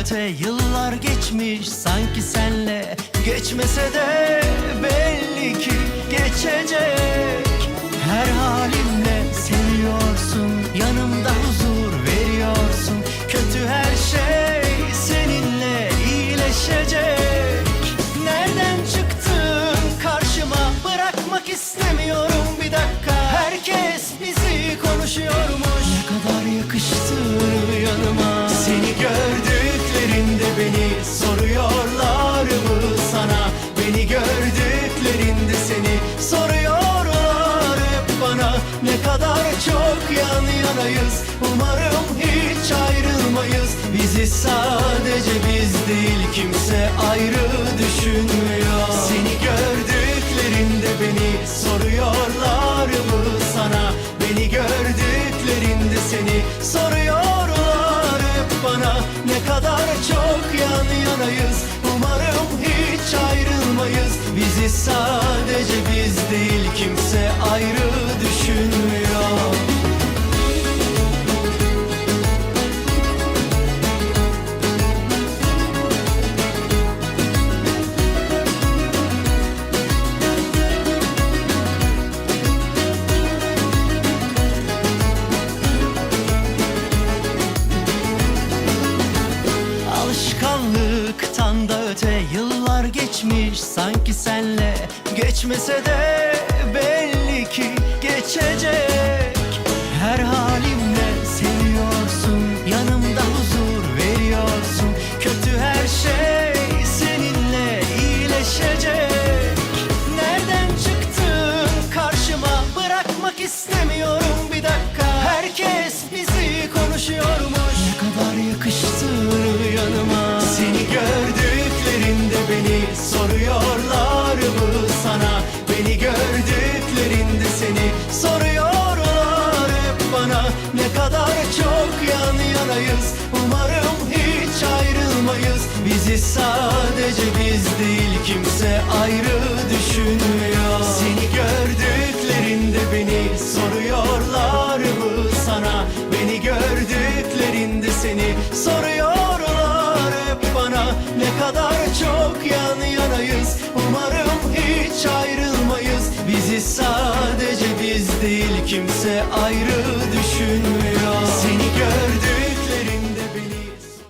öte yıllar geçmiş. Sanki senle Geçmese de belli ki geçecek. Her halimle seviyorsun yanımda huzur veriyorsun. Kötü her şey seninle iyileşecek. Nereden çıktın? Karşıma bırakmak istemiyorum. Bir dakika. Herkes bizi konuşuyormuş. Ne kadar yakıştın yan yanayız Umarım hiç ayrılmayız. Bizi sadece biz değil kimse ayrı düşünmüyor. Seni gördüklerinde beni soruyorlar mı sana? Beni gördüklerinde seni soruyorlar hep bana. Ne kadar çok yan yanayız. Umarım hiç ayrılmayız. Bizi sadece Alışkanlıktan da öte yıllar geçmiş. Sanki senle Geçmese de seni soruyorlar hep bana. Ne kadar çok yan yanayız. Umarım hiç ayrılmayız. Bizi sadece biz değil kimse ayrı düşünmüyor. Seni gördüklerinde beni soruyorlar mı sana? Beni gördüklerinde seni soruyorlar hep bana. Ne kadar çok değil kimse ayrı düşünmüyor.